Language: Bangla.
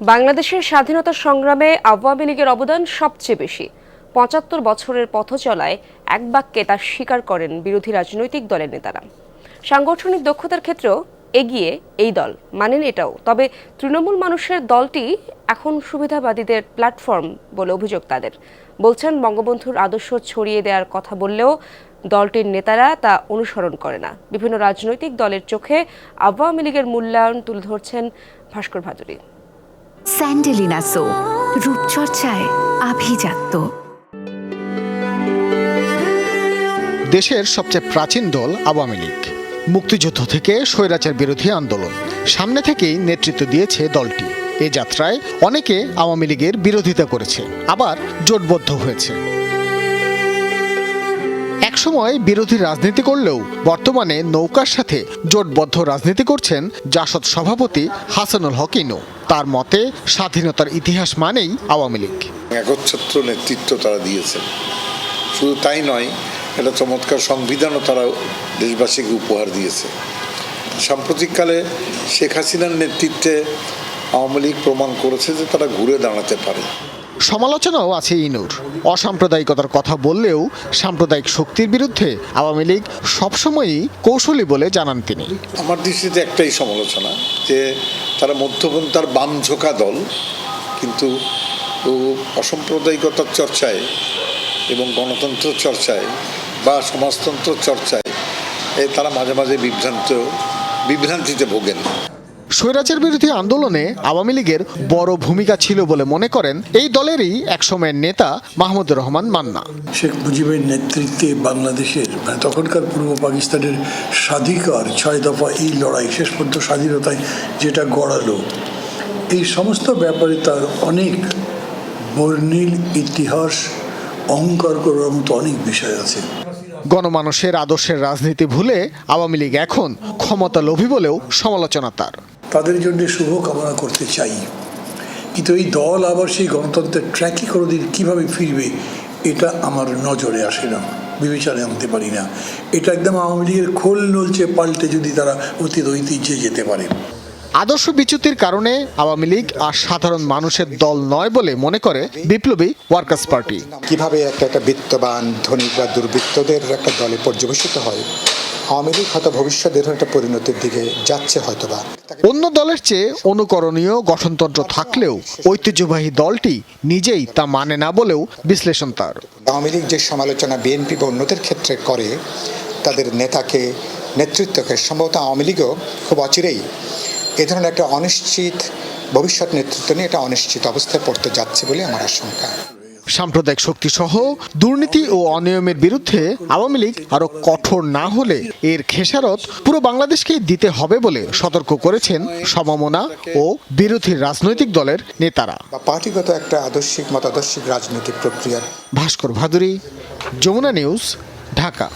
বাংলাদেশের স্বাধীনতা সংগ্রামে আওয়ামী লীগের অবদান সবচেয়ে বেশি। পঁচাত্তর বছরের পথ চলায় এক বাক্যে তা স্বীকার করেন বিরোধী রাজনৈতিক দলের নেতারা। সাংগঠনিক দক্ষতার ক্ষেত্রেও এগিয়ে এই দল মানেন এটাও। তবে তৃণমূল মানুষের দলটি এখন সুবিধাবাদীদের প্ল্যাটফর্ম বলে অভিযোগ তাদের। বলছেন, বঙ্গবন্ধুর আদর্শ ছড়িয়ে দেওয়ার কথা বললেও দলটির নেতারা তা অনুসরণ করে না। বিভিন্ন রাজনৈতিক দলের চোখে আওয়ামী লীগের মূল্যায়ন তুলে ধরছেন ভাস্কর ভাদুরী। স্যান্ডেলিনা সো রূপচর্চায় আভিজাত্য। দেশের সবচেয়ে প্রাচীন দল আওয়ামী লীগ। মুক্তিযুদ্ধ থেকে স্বৈরাচার বিরোধী আন্দোলন। সামনে থেকেই নেতৃত্ব দিয়েছে দলটি। এ যাত্রায় অনেকে আওয়ামী লীগের বিরোধিতা করেছে, আবার জোটবদ্ধ হয়েছে। একসময় বিরোধী রাজনীতি করলেও বর্তমানে নৌকার সাথে জোটবদ্ধ রাজনীতি করছেন জাসদ সভাপতি হাসানুল হক ইনু তার মতে, স্বাধীনতার ইতিহাস মানেই আওয়ামী লীগ। একচ্ছত্র নেতৃত্ব তারা দিয়েছেন। শুধু তাই নয়, একটা চমৎকার সংবিধানও তারা দেশবাসীকে উপহার দিয়েছে। সাম্প্রতিককালে শেখ হাসিনার নেতৃত্বে আওয়ামী লীগ প্রমাণ করেছে যে তারা ঘুরে দাঁড়াতে পারে। সমালোচনাও আছে ইনুর। অসাম্প্রদায়িকতার কথা বললেও সাম্প্রদায়িক শক্তির বিরুদ্ধে আওয়ামী লীগ সবসময়ই কৌশলী বলে জানান তিনি। আমার দৃষ্টিতে একটাই সমালোচনা যে তারা মধ্যপন্থার বাম ঝোঁকা দল, কিন্তু অসাম্প্রদায়িকতার চর্চায় এবং গণতন্ত্র চর্চায় বা সমাজতন্ত্র চর্চায় তারা মাঝে মাঝে বিভ্রান্ত, বিভ্রান্তিতে ভোগেন। স্বৈরাচার বিরোধী আন্দোলনে আওয়ামী লীগের বড় ভূমিকা ছিল বলে মনে করেন এই দলেরই একসময়ের নেতা মাহমুদুর রহমান মান্না। শেখ মুজিবের নেতৃত্বে বাংলাদেশের মানে তখনকার পূর্ব পাকিস্তানের স্বাধিকার ছয় দফা এই লড়াই শেষ পর্যন্ত স্বাধীনতায় যেটা গড়ালো এই সমস্ত ব্যাপারে তার অনেক বর্ণিল ইতিহাস অহংকার করার মতো অনেক বিষয় আছে। গণমানুষের আদর্শের রাজনীতি ভুলে আওয়ামী লীগ এখন ক্ষমতা লোভী বলেও সমালোচনা তার। তাদের জন্য শুভ কামনা করতে চাই। কিন্তু এই দল আবার সেই গণতন্ত্রের ট্র্যাকে কোনোদিন কীভাবে ফিরবে এটা আমার নজরে আসে না বিবেচনায় আনতে পারি না। এটা একদম আওয়ামী লীগের খোল নলচে পাল্টে যদি তারা অতীত ঐতিহ্যে যেতে পারে। আদর্শ বিচ্যুতির কারণে আওয়ামী লীগ আর সাধারণ মানুষের দল নয় বলে মনে করে বিপ্লবী ওয়ার্কার্স পার্টি। কীভাবে একটা একটা বিত্তবান ধনী বা দুর্বৃত্তদের একটা দলে পর্যবেসিত হয় আওয়ামী লীগ হয়তো ভবিষ্যৎ একটা পরিণতির দিকে যাচ্ছে হয়তোবা। অন্য দলের চেয়ে অনুকরণীয় গঠনতন্ত্র থাকলেও ঐতিহ্যবাহী দলটি নিজেই তা মানে না বলেও বিশ্লেষণ তার। আওয়ামী লীগ যে সমালোচনা বিএনপি বা অন্যদের ক্ষেত্রে করে তাদের নেতাকে নেতৃত্বকে সম্ভবত আওয়ামী লীগও খুব অচিরেই এ ধরনের একটা অনিশ্চিত ভবিষ্যৎ নেতৃত্ব নিয়ে একটা অনিশ্চিত অবস্থায় পড়তে যাচ্ছে বলে আমার আশঙ্কা। সাম্প্রদায়িক শক্তি সহ দুর্নীতি ও অনিয়মের বিরুদ্ধে আওয়ামী লীগ আরও কঠোর না হলে এর খেসারত পুরো বাংলাদেশকেই দিতে হবে বলে সতর্ক করেছেন সমমনা ও বিরোধী রাজনৈতিক দলের নেতারা। বা পার্টিগত একটা আদর্শিক মতাদর্শিক রাজনৈতিক প্রক্রিয়ার। ভাস্কর ভাদুরী যমুনা নিউজ ঢাকা।